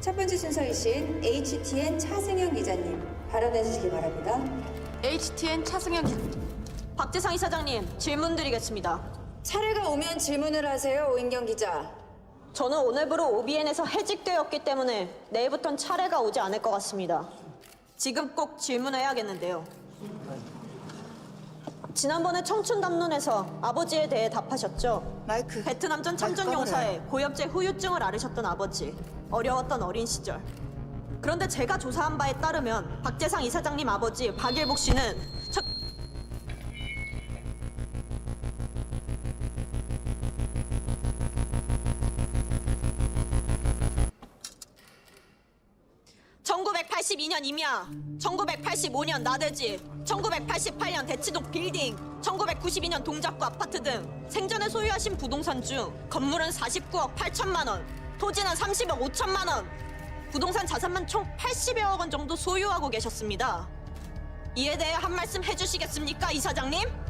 첫 번째 순서이신 HTN 차승현 기자님 발언해 주시기 바랍니다. HTN 차승현 기 박재상 이사장님 질문 드리겠습니다. 차례가 오면 질문을 하세요, 오인경 기자. 저는 오늘부로 OBN에서 해직되었기 때문에 내일부턴 차례가 오지 않을 것 같습니다. 지금 꼭 질문해야겠는데요. 지난번에 청춘 담론에서 아버지에 대해 답하셨죠? 마이크. 베트남 전 참전 마이크 용사에 고엽제 후유증을 앓으셨던 아버지, 어려웠던 어린 시절. 그런데 제가 조사한 바에 따르면 박재상 이사장님 아버지 박일복 씨는 (1982년) 임야 (1985년) 나대지 (1988년) 대치동 빌딩 (1992년) 동작구 아파트 등 생전에 소유하신 부동산 중 건물은 (49억 8천만 원) 토지는 (30억 5천만 원) 부동산 자산만 총 80여억 원 정도 소유하고 계셨습니다 이에 대해 한 말씀 해주시겠습니까 이사장님?